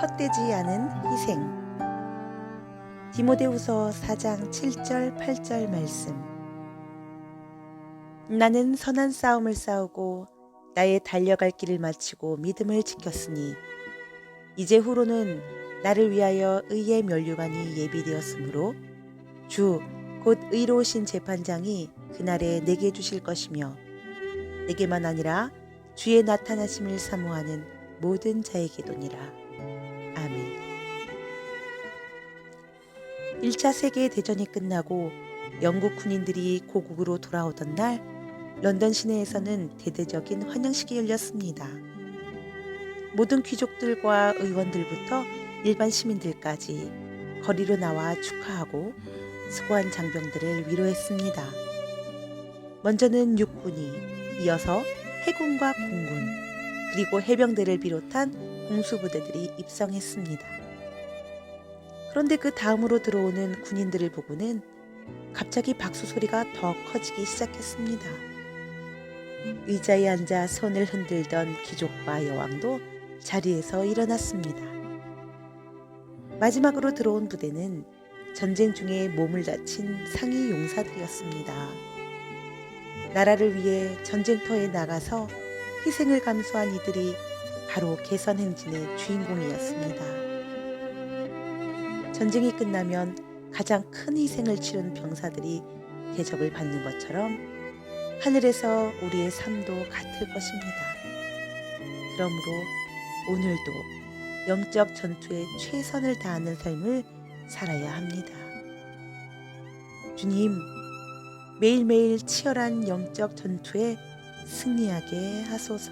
헛되지 않은 희생. 디모데후서 4장 7절 8절 말씀. 나는 선한 싸움을 싸우고 나의 달려갈 길을 마치고 믿음을 지켰으니 이제 후로는 나를 위하여 의의 면류관이 예비되었으므로 주 곧 의로우신 재판장이 그날에 내게 주실 것이며 내게만 아니라 주의 나타나심을 사모하는 모든 자에게도니라. 아멘. 1차 세계 대전이 끝나고 영국 군인들이 고국으로 돌아오던 날 런던 시내에서는 대대적인 환영식이 열렸습니다. 모든 귀족들과 의원들부터 일반 시민들까지 거리로 나와 축하하고 수고한 장병들을 위로했습니다. 먼저는 육군이 이어서 해군과 공군 그리고 해병대를 비롯한 공수부대들이 입성했습니다. 그런데 그 다음으로 들어오는 군인들을 보고는 갑자기 박수 소리가 더 커지기 시작했습니다. 의자에 앉아 손을 흔들던 귀족과 여왕도 자리에서 일어났습니다. 마지막으로 들어온 부대는 전쟁 중에 몸을 다친 상위 용사들이었습니다. 나라를 위해 전쟁터에 나가서 희생을 감수한 이들이 바로 개선 행진의 주인공이었습니다. 전쟁이 끝나면 가장 큰 희생을 치른 병사들이 대접을 받는 것처럼 하늘에서 우리의 삶도 같을 것입니다. 그러므로 오늘도 영적 전투에 최선을 다하는 삶을 살아야 합니다. 주님, 매일매일 치열한 영적 전투에 승리하게 하소서.